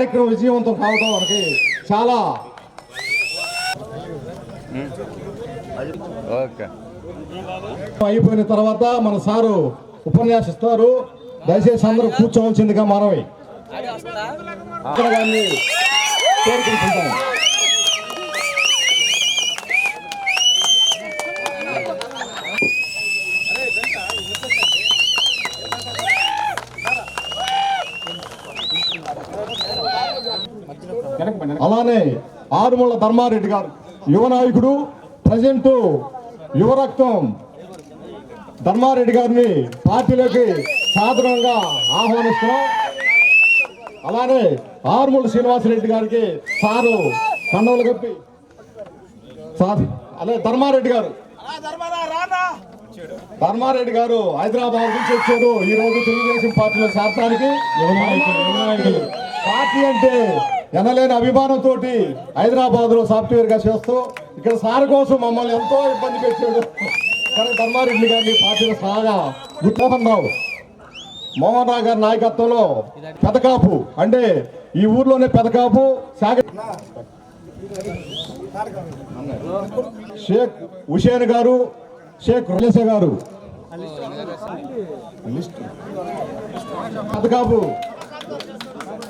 కార్యక్రమం విజయవంతం కావడం మనకి చాలా ఓకే. అయిపోయిన తర్వాత మన సారు ఉపన్యాసిస్తారు. దయచేసి అందరూ కూర్చోవలసిందిగా మనవి అక్కడ గారిని కోరుకుంటున్నాం అలానే ఆరుమూల ధర్మారెడ్డి గారు యువ నాయకుడు ప్రజెంట్ యువ రక్తం ధర్మారెడ్డి గారిని పార్టీలోకి సాధారణంగా ఆహ్వానిస్తున్నాం. అలానే ఆరుమూల శ్రీనివాసరెడ్డి గారికి సారు కండవలు కప్పి. సార్ అదే ధర్మారెడ్డి గారు. ధర్మారెడ్డి గారు హైదరాబాద్ నుంచి వచ్చారు. ఈ రోజు తెలుగుదేశం పార్టీలో చేరడానికి. పార్టీ అంటే ఎనలేని అభిమానంతో హైదరాబాద్లో సాఫ్ట్వేర్గా చేస్తూ ఇక్కడ సార్ కోసం మమ్మల్ని ఎంతో ఇబ్బంది పెట్టాడు. కానీ ధర్మారెడ్డి గారిని పార్టీలో సాగా గుర్తమోహన్ రావు మోహన్ రావు గారి నాయకత్వంలో పెదకాపు అంటే ఈ ఊర్లోనే పెదకాపు సాగ షేక్ హుషేన్ గారు షేక్ రులేసే గారు. పెదకాపు నువ్వు లైట్ వేసుకో నీకు లైట్ ఇచ్చాను కదా. గారిని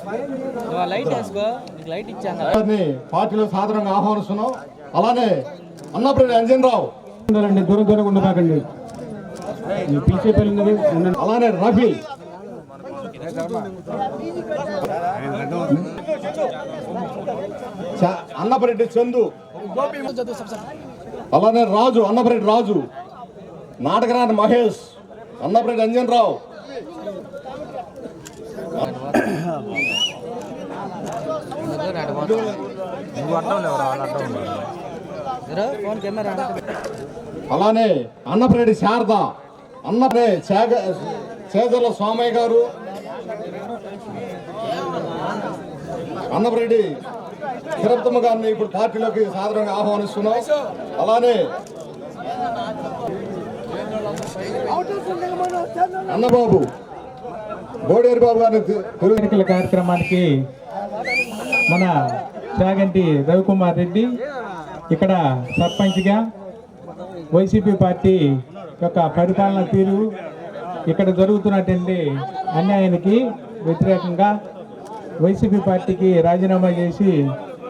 పార్టీలో సాధారణంగా ఆహ్వానిస్తున్నాం అలానే అన్నప్రెడ్డి అంజన్ రావు. ఉండాలండి దూరం దూరంగా ఉండబాకండి. అలానే రఫీ. అన్నపరెడ్డి చందు. అలానే రాజు అన్నపరెడ్డి రాజు. నాటకరాని మహేష్ అన్నపరెడ్డి అంజన్ రావు. అలానే అన్నప్రేడి శారద అన్నప్రే చేజల స్వామయ్య గారు అన్నపరెడ్డి తిరుపతమ్మ గారిని ఇప్పుడు పార్టీలోకి సాధారణంగా ఆహ్వానిస్తున్నాం. అలానే అన్నబాబు బోడేరు బాబు గారు ఎన్నికల కార్యక్రమానికి మన చాగంటి రవికుమార్ రెడ్డి ఇక్కడ సర్పంచ్గా వైసీపీ పార్టీ యొక్క పరిపాలన తీరు ఇక్కడ జరుగుతున్నటువంటి అన్యాయానికి వ్యతిరేకంగా వైసీపీ పార్టీకి రాజీనామా చేసి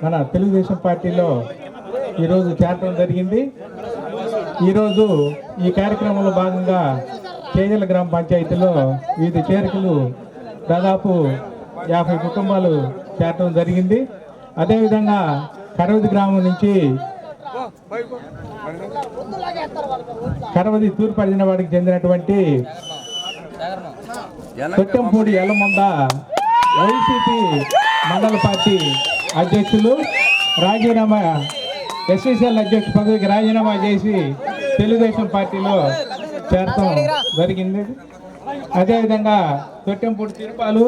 మన తెలుగుదేశం పార్టీలో ఈరోజు చేరటం జరిగింది. ఈరోజు ఈ కార్యక్రమంలో భాగంగా చేజల గ్రామ పంచాయతీలో వివిధ చేరికలు దాదాపు యాభై కుటుంబాలు చేరడం జరిగింది. అదేవిధంగా కరవది గ్రామం నుంచి కరవది తూర్పు వాడికి చెందినటువంటి తొట్టంపూడి ఎల్లమంద వైసీపీ మండల పార్టీ అధ్యక్షులు రాజీనామా ఎస్ఎస్ఎల్ అధ్యక్ష పదవికి రాజీనామా చేసి తెలుగుదేశం పార్టీలో చేరటం జరిగింది. అదేవిధంగా తొట్టెంపూడి తిరుపాలు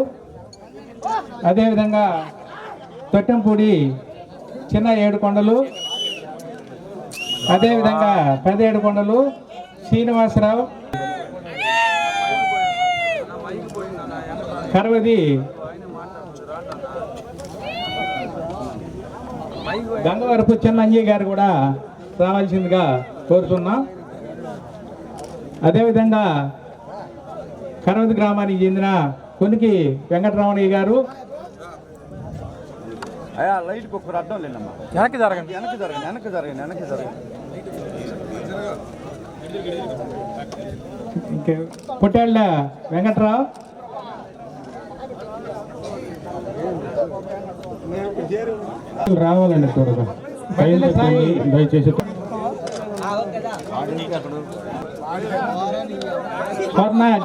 అదేవిధంగా తొట్టెంపూడి చిన్న ఏడుకొండలు అదేవిధంగా పెద్ద ఏడుకొండలు శ్రీనివాసరావు కరవది గంగవరపు చిన్నంజయ్య గారు కూడా రావాల్సిందిగా కోరుతున్నాం. అదేవిధంగా కరవది గ్రామానికి చెందిన కొనికి వెంకటరమణయ్య గారు. అయ్యా లైట్ ఒక్కరు అడ్డం లేనమ్మా వెనక్కి జరగండి. వెనక్కి జరగండి వెనక్కి జరగండి వెనక్కి జరగండి. పొట్టేళ్ళ వెంకట్రావు. రావాలండి త్వరగా. దయచేసి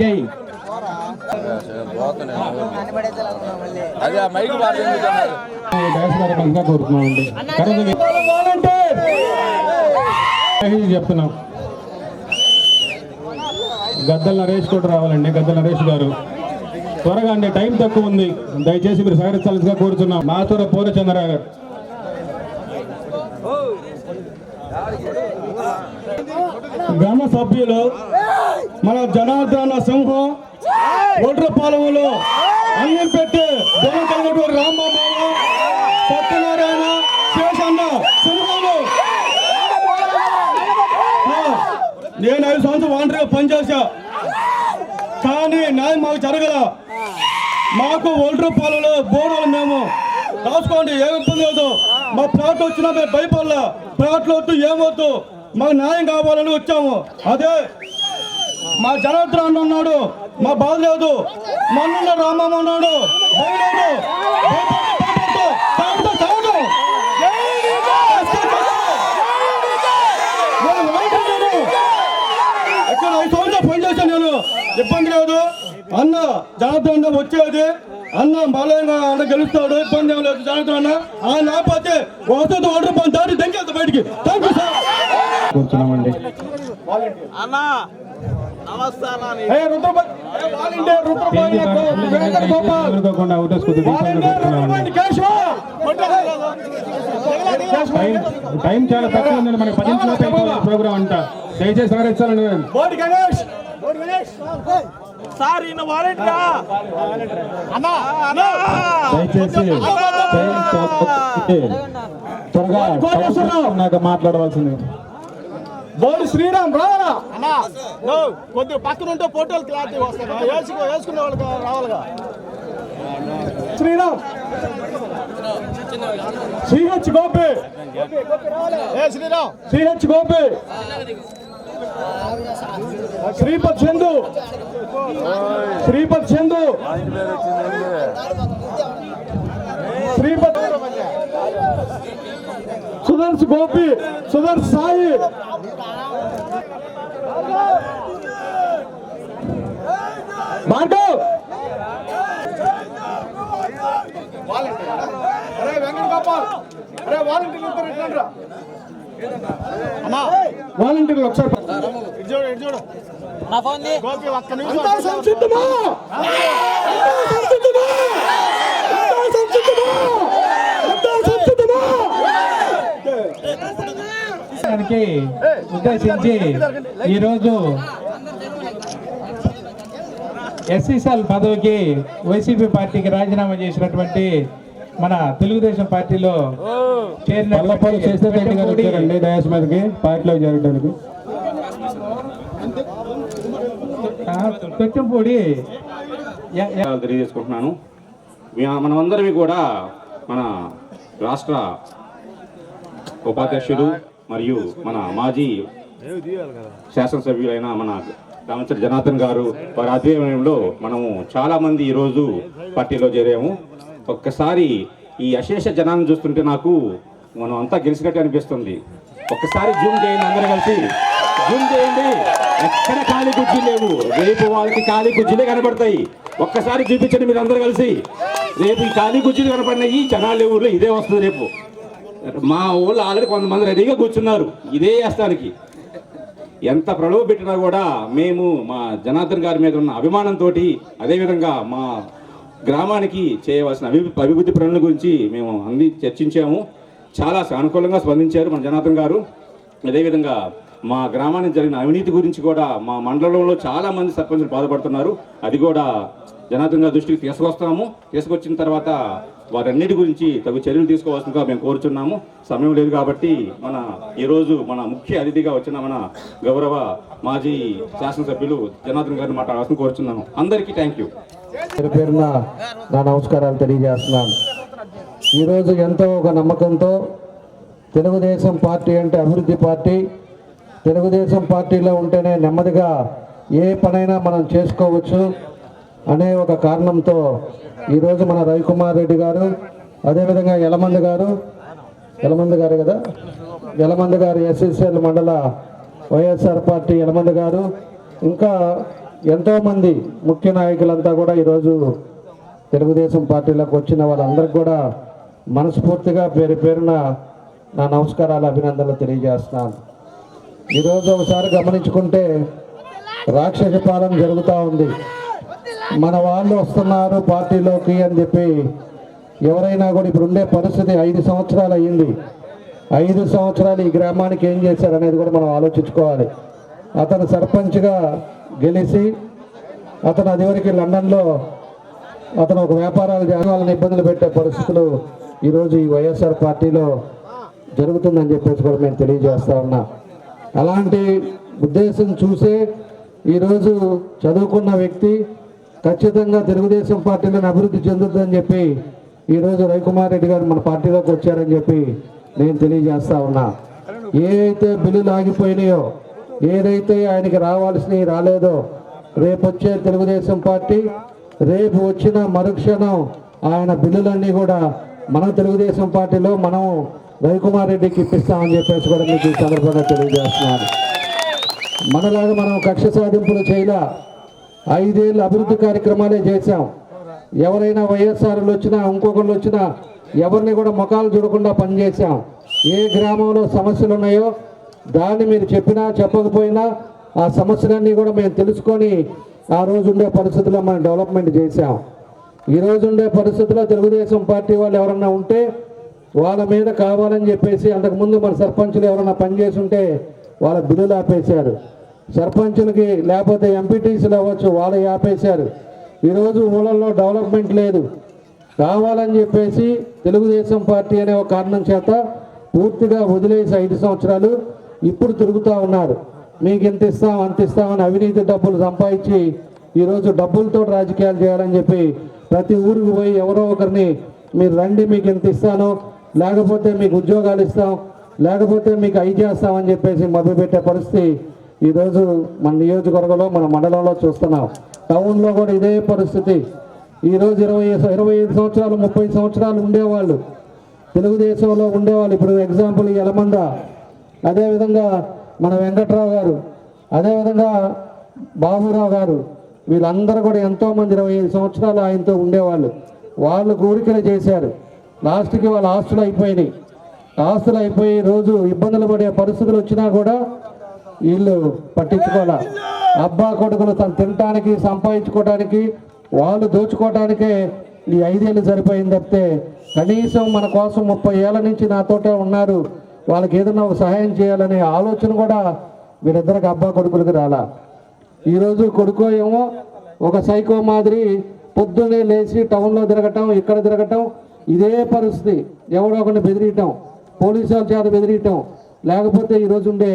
జై. అదే మైక్ కోరుతున్నామండి. చెప్తున్నాం. గద్దల నరేష్ కూడా రావాలండి గద్దల నరేష్ గారు. త్వరగా అండి టైం తక్కువ ఉంది. దయచేసి మీరు సహకరించాల్సిగా కోరుతున్నాం మాతూర పూర్ణచంద్ర గారు. గ్రామ సభ్యులు మన జనార్దన సింహం ఒడ్రపాలెంలో అన్నం పెట్టి దొంగ కలిగినటువంటి రాంబాబు సత్యనారాయణ శేషన్న సింహాలు. నేను ఐదు సంవత్సరం వాంటరీగా పనిచేశా. కానీ న్యాయం మాకు జరగల. మాకు ఒంటరి పాలలో బోనాలు మేము రాసుకోండి ఏమి ఇబ్బంది లేదు. మా ప్లాట్ వచ్చినా మేము భయపడలే. ప్లాట్లు వద్దు ఏమొద్దు మాకు న్యాయం కావాలని వచ్చాము. అదే మా జనార్దన్ అన్న ఉన్నాడు మా బాధ లేదు మన్నున్న రామమ్మ ఉన్నాడు. ఇక్కడ ఐదు సంవత్సరాలు పనిచేశాను నేను. ఇబ్బంది లేదు. అన్న జనార్దన్ అన్న వచ్చేది. అన్న బలంగా అన్న గెలుస్తాడు. ఇబ్బంది ఏం లేదు. జనార్దన్ అన్న. ఆయన లేకపోతే వసతి ఓటర్ దాటి దంకెళ్తా బయటికి. థ్యాంక్ యూ సార్ కూర్చున్నామండి. టైం టైం చాలా తక్కువ ఉందండి. మనకి పది నిమిషాలు ప్రోగ్రామ్ అంతా. దయచేసి సహకరించాలండి గణేష్. దయచేసి. త్వరగా మాట్లాడవలసింది. బోడి శ్రీరామ్ రావాలా? కొద్దిగా పక్కన ఉంటే ఫోటోలు క్లారిటీ వస్తాయి. వేసుకో వేసుకునే వాళ్ళకి రావాలిగా. శ్రీరామ్. సిహెచ్ గోపి. శ్రీరామ్? సిహెచ్ గోపి. శ్రీపద్ చందు శ్రీపద్ చందు శ్రీపద్ సుదర్శ్ గోపి సుదర్శ్ సాయి. భార్గవ్ అరే వెంకట గోపాల్ అరే వాలంటీర్ ఇద్దరు ఇట్లా రా. అమ్మా. వాలంటీర్లు ఒకసారి ఇటు చూడు ఇటు చూడు. నా ఫోన్ ది. గోపి ఒక్క అంతా నిమిషం. సంసిద్ధమా? అంతా సంసిద్ధమా? అంతా సంసిద్ధమా అంతా సంసిద్ధమా దానికి ఉద్దేశించి ఈరోజు ఎస్సీసీఎల్ పదవికి వైసీపీ పార్టీకి రాజీనామా చేసినటువంటి మన తెలుగుదేశం పార్టీలో చేరిన రెడ్డి గారు వచ్చారండి డయాస్ మీదకి పార్టీలో ఎ- ఎ- తెలియజేసుకుంటున్నాను మీ- మనమందరం కూడా మన రాష్ట్ర ఉపాధ్యక్షుడు మరియు మన మాజీ శాసనసభ్యులైన మన రామచంద్ర జనార్దన్ గారు వారి ఆధ్వర్యంలో మనము చాలా మంది ఈరోజు పార్టీలో చేరాము. ఒక్కసారి ఈ అశేష జనాన్ని చూస్తుంటే నాకు మనం అంతా గెలిచినట్టు అనిపిస్తుంది. ఒక్కసారి జూమ్ చేయండి అందరూ కలిసి. జూమ్ చేయండి. ఎక్కడ ఖాళీ కుర్చీ లేవు. రేపు వాళ్ళకి ఖాళీ కుర్చీలే కనబడతాయి ఒక్కసారి చూపించండి మీరు అందరూ కలిసి. రేపు ఈ ఖాళీ కుర్చీలు కనపడినాయి. జనాలు ఊర్లో. ఇదే వస్తుంది రేపు. మా ఊళ్ళో ఆల్రెడీ కొంతమంది రెడీగా కూర్చున్నారు. ఇదే వేస్తానికి ఎంత ప్రలోభ పెట్టినా కూడా మేము మా జనార్దన్ గారి మీద ఉన్న అభిమానంతో అదేవిధంగా మా గ్రామానికి చేయవలసిన అభి అభివృద్ధి పనుల గురించి మేము అంది చర్చించాము. చాలా సానుకూలంగా స్పందించారు మన జనార్దన్ గారు. అదేవిధంగా మా గ్రామానికి జరిగిన అవినీతి గురించి కూడా మా మండలంలో చాలామంది సర్పంచులు బాధపడుతున్నారు. అది కూడా జనార్దన్ దృష్టికి తీసుకొస్తాము. తీసుకొచ్చిన తర్వాత వారన్నిటి గురించి తగు చర్యలు తీసుకోవాల్సిందిగా మేము కోరుచున్నాము. సమయం లేదు కాబట్టి మన ఈరోజు మన ముఖ్య అతిథిగా వచ్చిన మన గౌరవ మాజీ శాసనసభ్యులు జనార్దన్ గారిని మాట్లాడాల్సిన కోరుచున్నాను. అందరికీ థ్యాంక్ యూ పేరున నా నమస్కారాలు తెలియజేస్తున్నాను. ఈరోజు ఎంతో ఒక నమ్మకంతో తెలుగుదేశం పార్టీ అంటే అభివృద్ధి పార్టీ తెలుగుదేశం పార్టీలో ఉంటేనే నెమ్మదిగా ఏ పనైనా మనం చేసుకోవచ్చు. అనే ఒక కారణంతో ఈరోజు మన రవికుమార్ రెడ్డి గారు అదేవిధంగా యలమంది గారు యలమంది గారు కదా? యలమంది గారు ఎస్ఎస్ఎల్ మండల వైఎస్ఆర్ పార్టీ యలమంది గారు. ఇంకా ఎంతోమంది ముఖ్య నాయకులంతా కూడా ఈరోజు తెలుగుదేశం పార్టీలోకి వచ్చిన వాళ్ళందరికీ కూడా మనస్ఫూర్తిగా పేరు పేరున నా నమస్కారాలు అభినందనలు తెలియజేస్తున్నాను. ఈరోజు ఒకసారి గమనించుకుంటే రాక్షస పాలన జరుగుతూ ఉంది. మన వాళ్ళు వస్తున్నారు పార్టీలోకి అని చెప్పి ఎవరైనా కూడా ఇప్పుడు ఉండే పరిస్థితి ఐదు సంవత్సరాలు అయ్యింది. ఐదు సంవత్సరాలు ఈ గ్రామానికి ఏం చేశారు అనేది కూడా మనం ఆలోచించుకోవాలి. అతను సర్పంచ్గా గెలిచి అతను అదివరకు లండన్లో అతను ఒక వ్యాపారాలు చేయాలి వాళ్ళని ఇబ్బందులు పెట్టే పరిస్థితులు ఈరోజు ఈ వైఎస్ఆర్ పార్టీలో జరుగుతుందని చెప్పేసి కూడా మేము తెలియజేస్తా ఉన్నా. అలాంటి ఉద్దేశం చూసే ఈరోజు చదువుకున్న వ్యక్తి ఖచ్చితంగా తెలుగుదేశం పార్టీలను అభివృద్ధి చెందుతుందని చెప్పి ఈరోజు రవికుమార్ రెడ్డి గారు మన పార్టీలోకి వచ్చారని చెప్పి నేను తెలియజేస్తా ఉన్నా. ఏదైతే బిల్లులు ఆగిపోయినాయో ఏదైతే ఆయనకి రావాల్సినవి రాలేదో రేపు వచ్చే తెలుగుదేశం పార్టీ రేపు వచ్చిన మరుక్షణం ఆయన బిల్లులన్నీ కూడా మన తెలుగుదేశం పార్టీలో మనం రవికుమార్ రెడ్డికి ఇప్పిస్తామని చెప్పేసి కూడా మీకు ఈ సందర్భంగా తెలియజేస్తున్నాను. మనలాగా మనం కక్ష సాధింపులు చేయలే. ఐదేళ్ళు అభివృద్ధి కార్యక్రమాలే చేశాం. ఎవరైనా వైఎస్ఆర్లు వచ్చినా ఇంకొకళ్ళు వచ్చినా ఎవరిని కూడా ముఖాలు చూడకుండా పనిచేశాం. ఏ గ్రామంలో సమస్యలు ఉన్నాయో దాన్ని మీరు చెప్పినా చెప్పకపోయినా ఆ సమస్యలన్నీ కూడా మేము తెలుసుకొని ఆ రోజు ఉండే పరిస్థితుల్లో మనం డెవలప్మెంట్ చేశాం. ఈ రోజు ఉండే పరిస్థితుల్లో తెలుగుదేశం పార్టీ వాళ్ళు ఎవరన్నా ఉంటే వాళ్ళ మీద కావాలని చెప్పేసి అంతకుముందు మన సర్పంచులు ఎవరన్నా పనిచేసి ఉంటే వాళ్ళ బిల్లులు ఆపేశారు. సర్పంచులకి లేకపోతే ఎంపీటీసీలు అవ్వచ్చు వాళ్ళు ఆపేశారు. ఈరోజు ఊళ్ళల్లో డెవలప్మెంట్ లేదు. కావాలని చెప్పేసి తెలుగుదేశం పార్టీ అనే ఒక కారణం చేత పూర్తిగా వదిలేసి ఐదు సంవత్సరాలు ఇప్పుడు తిరుగుతూ ఉన్నారు. మీకు ఇంత ఇస్తాం అంత ఇస్తామని అవినీతి డబ్బులు సంపాదించి ఈరోజు డబ్బులతో రాజకీయాలు చేయాలని చెప్పి ప్రతి ఊరికి పోయి ఎవరో ఒకరిని మీరు రండి మీకు ఇంత ఇస్తాను లేకపోతే మీకు ఉద్యోగాలు ఇస్తాం లేకపోతే మీకు అయి చేస్తామని చెప్పేసి మభ్యపెట్టే పరిస్థితి ఈరోజు మన నియోజకవర్గంలో మన మండలంలో చూస్తున్నాం. టౌన్లో కూడా ఇదే పరిస్థితి. ఈరోజు ఇరవై ఇరవై ఐదు సంవత్సరాలు ముప్పై సంవత్సరాలు ఉండేవాళ్ళు. తెలుగుదేశంలో ఉండేవాళ్ళు. ఇప్పుడు ఎగ్జాంపుల్ యలమంద అదేవిధంగా మన వెంకట్రావు గారు. అదేవిధంగా బాబురావు గారు. వీళ్ళందరూ కూడా ఎంతోమంది ఇరవై ఐదు సంవత్సరాలు ఆయనతో ఉండేవాళ్ళు. వాళ్ళు కోరికలు చేశారు. లాస్ట్కి వాళ్ళ ఆస్తులు అయిపోయినాయి. ఆస్తులు అయిపోయి రోజు ఇబ్బందులు పడే పరిస్థితులు వచ్చినా కూడా వీళ్ళు పట్టించుకోవాలా? అబ్బా కొడుకులు తను తినటానికి సంపాదించుకోవడానికి వాళ్ళు దోచుకోవటానికే ఈ ఐదేళ్ళు సరిపోయింది తప్పితే కనీసం మన కోసం ముప్పై ఏళ్ళ నుంచి నాతోటే ఉన్నారు. వాళ్ళకి ఏదైనా ఒక సహాయం చేయాలనే ఆలోచన కూడా వీరిద్దరికి అబ్బా కొడుకులకి రాలా. ఈరోజు కొడుకో ఏమో ఒక సైకో మాదిరి పొద్దున్నే లేచి టౌన్లో తిరగటం ఇక్కడ తిరగటం ఇదే పరిస్థితి. ఎవడో ఒకరిని బెదిరియటం పోలీసు వాళ్ళ చేత బెదిరియటం. లేకపోతే ఈరోజు ఉండే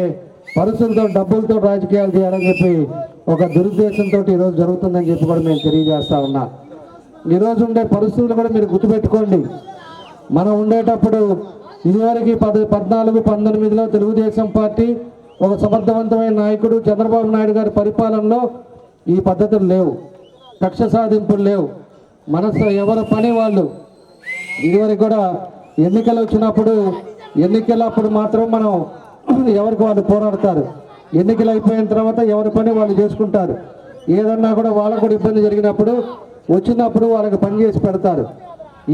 పరిస్థితులతో డబ్బులతో రాజకీయాలు చేయాలని చెప్పి ఒక దురుద్దేశంతో ఈరోజు జరుగుతుందని చెప్పి కూడా మేము తెలియజేస్తా ఉన్నా. ఈరోజు ఉండే పరిస్థితులు కూడా మీరు గుర్తుపెట్టుకోండి. మనం ఉండేటప్పుడు ఇదివరకు పద పద్నాలుగు పంతొమ్మిదిలో తెలుగుదేశం పార్టీ ఒక సమర్థవంతమైన నాయకుడు చంద్రబాబు నాయుడు గారి పరిపాలనలో ఈ పద్ధతులు లేవు. కక్ష సాధింపులు లేవు. మనసు ఎవరి పని వాళ్ళు? ఇదివరకు కూడా ఎన్నికలు వచ్చినప్పుడు ఎన్నికలప్పుడు మాత్రం మనం ఎవరికి వాళ్ళు పోరాడతారు. ఎన్నికలు అయిపోయిన తర్వాత ఎవరి పని వాళ్ళు చేసుకుంటారు. ఏదన్నా కూడా వాళ్ళకు కూడా ఇబ్బంది జరిగినప్పుడు వచ్చినప్పుడు వాళ్ళకి పని చేసి పెడతారు.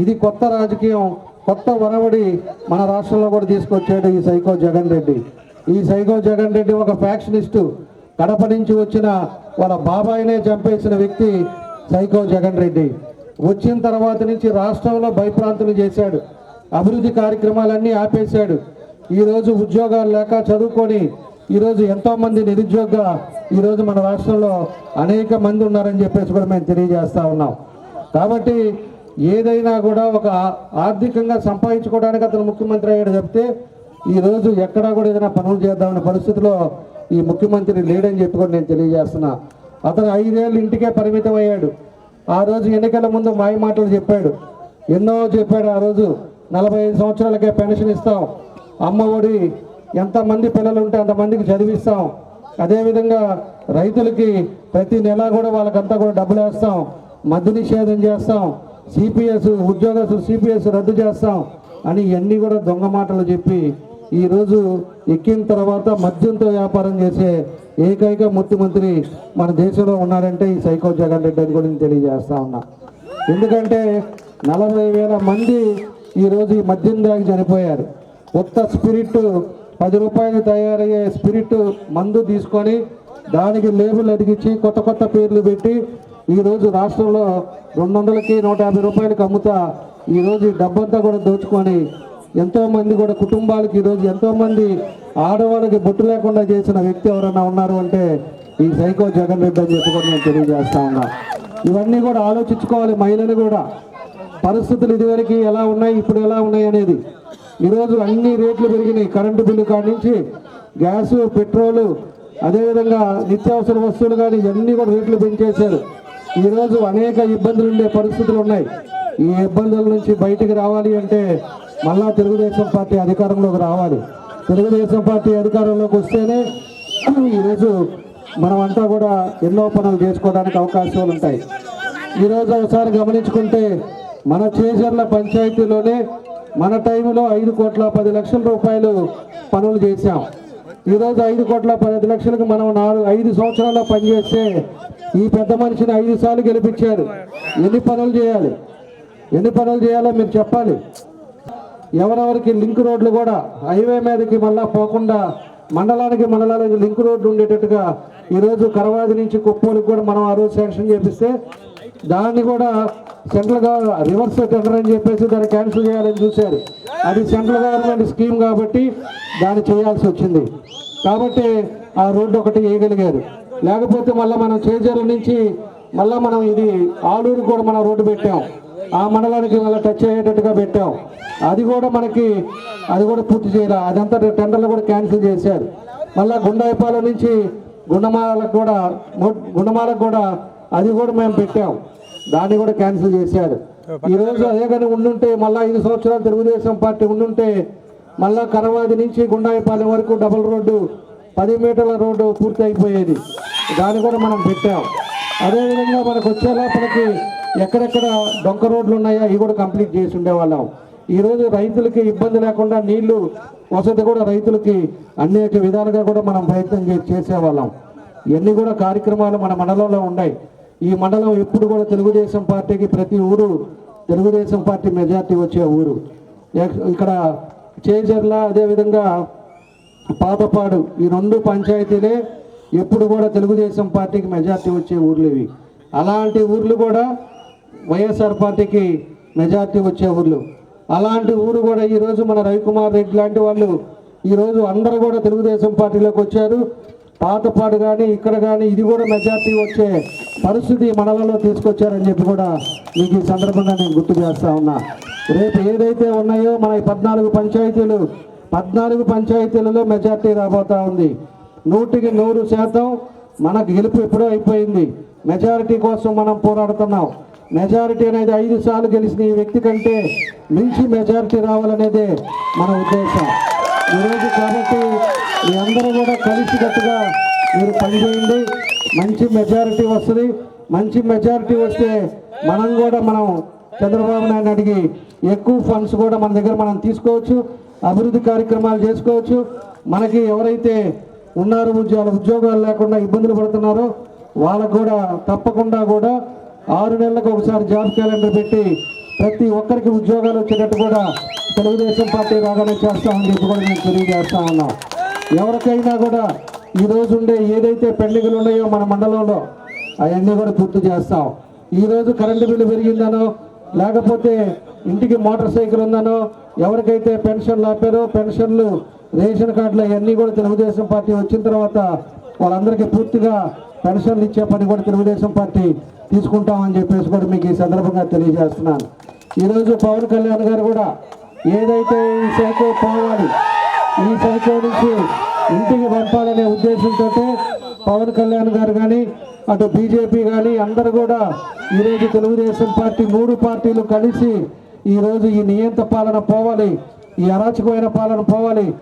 ఇది కొత్త రాజకీయం కొత్త వరవడి మన రాష్ట్రంలో కూడా తీసుకొచ్చాడు ఈ సైకో జగన్ రెడ్డి. ఈ సైకో జగన్ రెడ్డి ఒక ఫ్యాక్షనిస్టు. కడప నుంచి వచ్చిన వాళ్ళ బాబాయినే చంపేసిన వ్యక్తి సైకో జగన్ రెడ్డి. వచ్చిన తర్వాత నుంచి రాష్ట్రంలో భయప్రాంతులు చేశాడు. అభివృద్ధి కార్యక్రమాలన్నీ ఆపేశాడు. ఈరోజు ఉద్యోగాలు లేక చదువుకొని ఈరోజు ఎంతోమంది నిరుద్యోగ ఈరోజు మన రాష్ట్రంలో అనేక మంది ఉన్నారని చెప్పేసి కూడా మేము తెలియజేస్తూ ఉన్నాం. కాబట్టి ఏదైనా కూడా ఒక ఆర్థికంగా సంపాదించుకోవడానికి అతను ముఖ్యమంత్రి అయ్యాడు చెప్తే ఈరోజు ఎక్కడా కూడా ఏదైనా పనులు చేద్దామనే పరిస్థితిలో ఈ ముఖ్యమంత్రి లేడని చెప్పి కూడా నేను తెలియజేస్తున్నా. అతను ఐదేళ్ళు ఇంటికే పరిమితం అయ్యాడు. ఆ రోజు ఎన్నికల ముందు మాయ మాటలు చెప్పాడు. ఎన్నో చెప్పాడు ఆ రోజు నలభై ఐదు సంవత్సరాలకే పెన్షన్ ఇస్తాం. అమ్మ ఒడి ఎంతమంది పిల్లలు ఉంటే అంతమందికి చదివిస్తాం. అదేవిధంగా రైతులకి ప్రతి నెల కూడా వాళ్ళకంతా కూడా డబ్బులు వేస్తాం. మద్య నిషేధం చేస్తాం. సిపిఎస్ ఉద్యోగస్తులు సిపిఎస్ రద్దు చేస్తాం అని ఇవన్నీ కూడా దొంగ మాటలు చెప్పి ఈరోజు ఎక్కిన తర్వాత మద్యంతో వ్యాపారం చేసే ఏకైక ముఖ్యమంత్రి మన దేశంలో ఉన్నారంటే ఈ సైకో జగన్ రెడ్డి అని కూడా నేను తెలియజేస్తా ఉన్నా. ఎందుకంటే నలభై వేల మంది ఈరోజు ఈ మద్యం దాగి చనిపోయారు. కొత్త స్పిరిట్ పది రూపాయలు తయారయ్యే స్పిరిట్ మందు తీసుకొని దానికి లేబుల్ అడిగించి కొత్త కొత్త పేర్లు పెట్టి ఈరోజు రాష్ట్రంలో రెండు వందలకి నూట యాభై రూపాయలకి అమ్ముతా ఈరోజు ఈ డబ్బంతా కూడా దోచుకొని ఎంతోమంది కూడా కుటుంబాలకి ఈరోజు ఎంతోమంది ఆడవాళ్ళకి బొట్టు లేకుండా చేసిన వ్యక్తి ఎవరైనా ఉన్నారు అంటే ఈ సైకో జగన్ రెడ్డి అని చెప్పి కూడా నేను తెలియజేస్తా ఉన్నా. ఇవన్నీ కూడా ఆలోచించుకోవాలి మహిళలు కూడా. పరిస్థితులు ఇదివరకు ఎలా ఉన్నాయి ఇప్పుడు ఎలా ఉన్నాయి అనేది ఈరోజు అన్ని రేట్లు పెరిగినాయి. కరెంటు బిల్లు కాడి నుంచి గ్యాసు పెట్రోలు అదేవిధంగా నిత్యావసర వస్తువులు కానీ ఇవన్నీ కూడా రేట్లు పెంచేశారు. ఈరోజు అనేక ఇబ్బందులు ఉండే పరిస్థితులు ఉన్నాయి. ఈ ఇబ్బందుల నుంచి బయటికి రావాలి అంటే మళ్ళా తెలుగుదేశం పార్టీ అధికారంలోకి రావాలి. తెలుగుదేశం పార్టీ అధికారంలోకి వస్తేనే ఈరోజు మనమంతా కూడా ఎన్నో పనులు చేసుకోవడానికి అవకాశాలు ఉంటాయి. ఈరోజు ఒకసారి గమనించుకుంటే మన చేజర్ల పంచాయతీలోనే మన టైంలో ఐదు కోట్ల పది లక్షల రూపాయలు పనులు చేశాం. ఈరోజు ఐదు కోట్ల పది లక్షలకు మనం నాలుగు ఐదు సంవత్సరాల్లో పనిచేస్తే ఈ పెద్ద మనిషిని ఐదు సార్లు గెలిపించారు. ఎన్ని పనులు చేయాలి? ఎన్ని పనులు చేయాలో మీరు చెప్పాలి. ఎవరెవరికి లింక్ రోడ్లు కూడా హైవే మీదకి మళ్ళా పోకుండా మండలానికి మండలానికి లింక్ రోడ్లు ఉండేటట్టుగా ఈరోజు కరవాది నుంచి కుప్పోలకు కూడా మనం ఆ రోజు శాంక్షన్ చేపిస్తే దాన్ని కూడా సెంట్రల్ గవర్నమెంట్ రివర్స్ టెండర్ అని చెప్పేసి దాన్ని క్యాన్సిల్ చేయాలని చూశారు. అది సెంట్రల్ గవర్నమెంట్ స్కీమ్ కాబట్టి దాన్ని చేయాల్సి వచ్చింది. కాబట్టి ఆ రోడ్డు ఒకటి వేయగలిగారు. లేకపోతే మళ్ళీ మనం చేజర్ల నుంచి మళ్ళీ మనం ఇది ఆలూరు కూడా మనం రోడ్డు పెట్టాం. ఆ మండలానికి మళ్ళీ టచ్ అయ్యేటట్టుగా పెట్టాం. అది కూడా మనకి అది కూడా పూర్తి చేయాలి అదంతా టెండర్లు కూడా క్యాన్సిల్ చేశారు. మళ్ళీ గుండాయిపాల నుంచి గుండమాలకు కూడా గుండమాలకు కూడా అది కూడా మేము పెట్టాం. దాన్ని కూడా క్యాన్సిల్ చేశారు ఈ రోజు అదే కానీ ఉండుంటే మళ్ళీ ఐదు సంవత్సరాలు తెలుగుదేశం పార్టీ ఉండుంటే మళ్ళా కరవాది నుంచి గుండాయిపాలెం వరకు డబుల్ రోడ్డు పది మీటర్ల రోడ్డు పూర్తి అయిపోయేది. దాన్ని కూడా మనం పెట్టాం. అదేవిధంగా మనకు వచ్చే లోపలికి ఎక్కడెక్కడ డొంక రోడ్లు ఉన్నాయో అవి కూడా కంప్లీట్ చేసి ఉండేవాళ్ళం. ఈరోజు రైతులకి ఇబ్బంది లేకుండా నీళ్ళు వసతి కూడా రైతులకి అనేక విధాలుగా కూడా మనం ప్రయత్నం చేసేవాళ్ళం. ఇవన్నీ కూడా కార్యక్రమాలు మన మండలంలో ఉన్నాయి. ఈ మండలం ఎప్పుడు కూడా తెలుగుదేశం పార్టీకి ప్రతి ఊరు తెలుగుదేశం పార్టీ మెజార్టీ వచ్చే ఊరు. ఇక్కడ చేజర్ల అదేవిధంగా పాతపాడు ఈ రెండు పంచాయతీలే ఎప్పుడు కూడా తెలుగుదేశం పార్టీకి మెజార్టీ వచ్చే ఊర్లు ఇవి. అలాంటి ఊర్లు కూడా వైఎస్ఆర్ పార్టీకి మెజార్టీ వచ్చే ఊర్లు. అలాంటి ఊరు కూడా ఈరోజు మన రవికుమార్ రెడ్డి లాంటి వాళ్ళు ఈరోజు అందరూ కూడా తెలుగుదేశం పార్టీలోకి వచ్చారు. పాతపాడు కానీ ఇక్కడ కానీ ఇది కూడా మెజార్టీ వచ్చే పరిస్థితి మనలలో తీసుకొచ్చారని చెప్పి కూడా మీకు ఈ సందర్భంగా నేను గుర్తు చేస్తా ఉన్నా. రేపు ఏదైతే ఉన్నాయో మన ఈ పద్నాలుగు పంచాయతీలు పద్నాలుగు పంచాయతీలలో మెజార్టీ రాబోతా ఉంది. నూటికి నూరు శాతం మనకు గెలుపు ఎప్పుడో అయిపోయింది. మెజారిటీ కోసం మనం పోరాడుతున్నాం. మెజారిటీ అనేది ఐదు సార్లు గెలిచిన ఈ వ్యక్తి కంటే మించి మెజారిటీ రావాలనేదే మన ఉద్దేశం. ఈరోజు కాబట్టి మీ అందరూ కూడా కలిసికట్టుగా మీరు పనిచేయండి. మంచి మెజారిటీ వస్తుంది. మంచి మెజారిటీ వస్తే మనం కూడా మనం చంద్రబాబు నాయుడు అడిగి ఎక్కువ ఫండ్స్ కూడా మన దగ్గర మనం తీసుకోవచ్చు. అభివృద్ధి కార్యక్రమాలు చేసుకోవచ్చు. మనకి ఎవరైతే ఉన్నారు ఉద్యోగాలు ఉద్యోగాలు లేకుండా ఇబ్బందులు పడుతున్నారో వాళ్ళకు కూడా తప్పకుండా కూడా ఆరు నెలలకు ఒకసారి జాబ్ క్యాలెండర్ పెట్టి ప్రతి ఒక్కరికి ఉద్యోగాలు వచ్చేటట్టు కూడా తెలుగుదేశం పార్టీ రాగానే చేస్తామని చెప్పి కూడా మేము తెలియజేస్తా ఉన్నాం. ఎవరికైనా కూడా ఈరోజు ఉండే ఏదైతే పెండింగ్లు ఉన్నాయో మన మండలంలో అవన్నీ కూడా పూర్తి చేస్తాం. ఈరోజు కరెంటు బిల్లు పెరిగిందనో లేకపోతే ఇంటికి మోటార్ సైకిల్ ఉందనో ఎవరికైతే పెన్షన్లు ఆపారో పెన్షన్లు రేషన్ కార్డులు అవన్నీ కూడా తెలుగుదేశం పార్టీ వచ్చిన తర్వాత వాళ్ళందరికీ పూర్తిగా పెన్షన్లు ఇచ్చే పని కూడా తెలుగుదేశం పార్టీ తీసుకుంటామని చెప్పేసి కూడా మీకు ఈ సందర్భంగా తెలియజేస్తున్నాను. ఈరోజు పవన్ కళ్యాణ్ గారు కూడా ఏదైతే ఈ శాఖ పోవాలి ఈ సంవత్సరం నుంచి ఇంటికి పంపాలనే ఉద్దేశంతో పవన్ కళ్యాణ్ గారు కానీ అటు బీజేపీ కానీ అందరూ కూడా ఈరోజు తెలుగుదేశం పార్టీ మూడు పార్టీలు కలిసి ఈరోజు ఈ నియంత పాలన పోవాలి ఈ అరాచకమైన పాలన పోవాలి.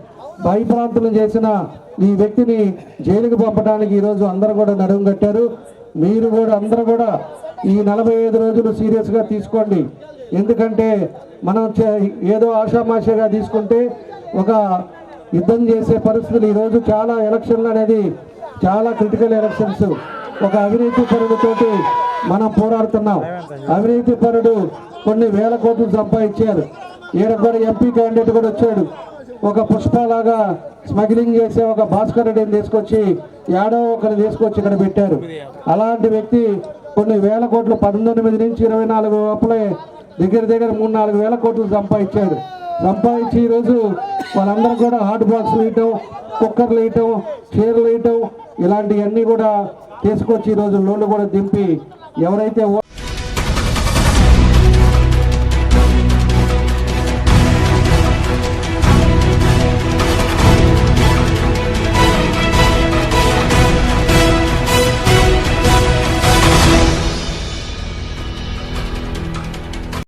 భయప్రాంతులు చేసిన ఈ వ్యక్తిని జైలుకు పంపడానికి ఈరోజు అందరూ కూడా నడుము కట్టారు. మీరు కూడా అందరూ కూడా ఈ నలభై ఐదు రోజులు సీరియస్గా తీసుకోండి. ఎందుకంటే మనం చే- ఏదో ఆషామాషగా తీసుకుంటే ఒక యుద్ధం చేసే పరిస్థితులు ఈరోజు చాలా ఎలక్షన్లు అనేది చాలా క్రిటికల్ ఎలక్షన్స్. ఒక అవినీతి పరుడుతోటి మనం పోరాడుతున్నాం. అవినీతి పరుడు కొన్ని వేల కోట్లు సంపాదించారు. ఈడ ఎంపీ క్యాండిడేట్ కూడా వచ్చాడు. ఒక పుష్పలాగా స్మగ్లింగ్ చేసే ఒక భాస్కర్ రెడ్డిని తీసుకొచ్చి ఏడో ఒకరిని తీసుకొచ్చి ఇక్కడ పెట్టారు. అలాంటి వ్యక్తి కొన్ని వేల కోట్లు పంతొమ్మిది నుంచి ఇరవై నాలుగు లోపలే దగ్గర దగ్గర మూడు నాలుగు వేల కోట్లు సంపాదించాడు. సంపాదించి ఈరోజు వాళ్ళందరూ కూడా హాట్ బాక్స్లు వేయటం కుక్కర్లు వేయటం చీరలు వేయటం ఇలాంటివన్నీ కూడా తీసుకొచ్చి ఈరోజు లోన్లు కూడా దింపి ఎవరైతే